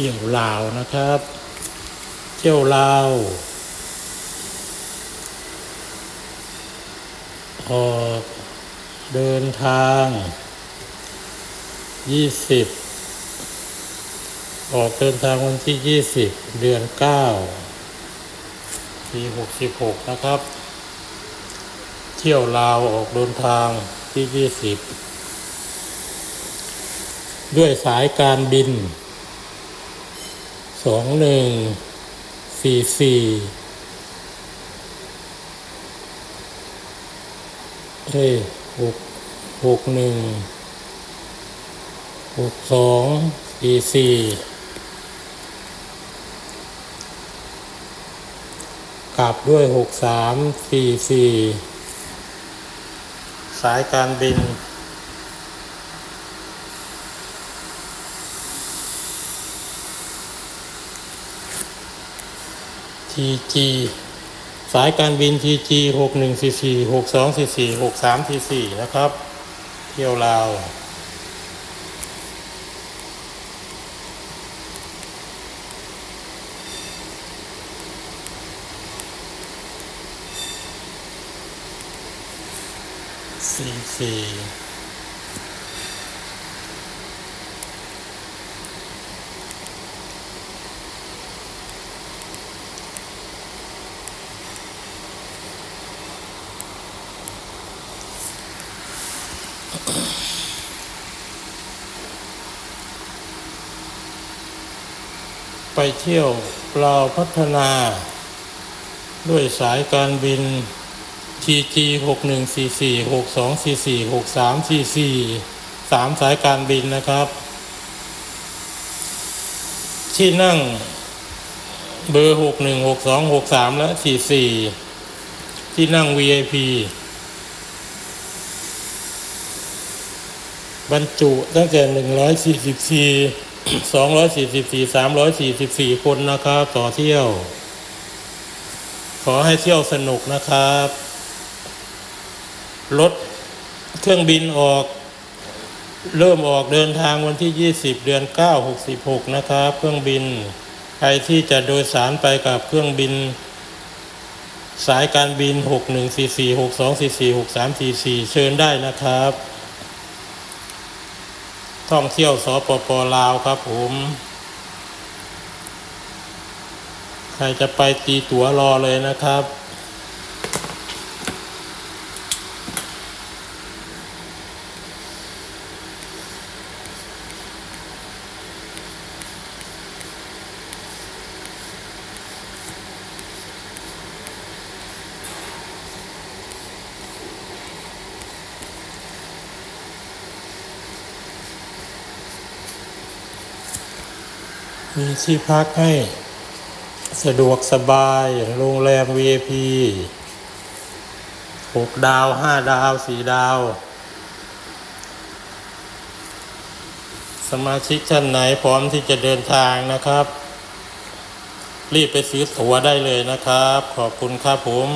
ที่ยวลาวนะครับ เที่ยวลาวออกเดินทางยี่สิบออกเดินทางวันที่ยี่สิบเดือนเก้าปีหกสิบหกนะครับ เที่ยวลาวออกเดินทางที่ยี่สิบด้วยสายการบิน สองหนึ่งสี่สี่เอ้ยหกหกหนึ่งหกสองสี่สี่กลับด้วยหกสามสี่สี่สายการบิน ทีจีสายการบินทีจีหกหนึ่งสี่สี่หกสองสี่สี่หกสามทีสี่นะครับ เที่ยวลาวสี่สี่ ไปเที่ยวลาพัฒนา ด้วยสายการบิน TG หกหนึ่งสี่สี่หกสองสี่สี่หกสามสี่สี่สามสายการบินนะครับ ที่นั่งเบอร์หกหนึ่งหกสองหกสามและสี่สี่ที่นั่ง VIP บรรจุตั้งแต่ห นึ่งร้อยสี่สิบสี่สองร้อยสี่สิบสี่สามร้อยสี่สิบสี่คนนะครับ ต่อเที่ยว ขอให้เที่ยวสนุกนะครับ รถเครื่องบินออก เริ่มออกเดินทางวันที่ 20 เดือน 9 66 นะครับ เครื่องบิน ใครที่จะโดยสารไปกับเครื่องบิน สายการบิน 6144 6244 6344 เชิญได้นะครับ ท่องเที่ยวสปปลาวครับผม ใครจะไปตีตั๋วรอเลยนะครับ มีที่พักให้สะดวกสบายโรงแรม VIP หกดาวห้าดาวสี่ดาว สมาชิกท่านไหนพร้อมที่จะเดินทางนะครับ รีบไปซื้อตั๋วได้เลยนะครับ ขอบคุณครับผม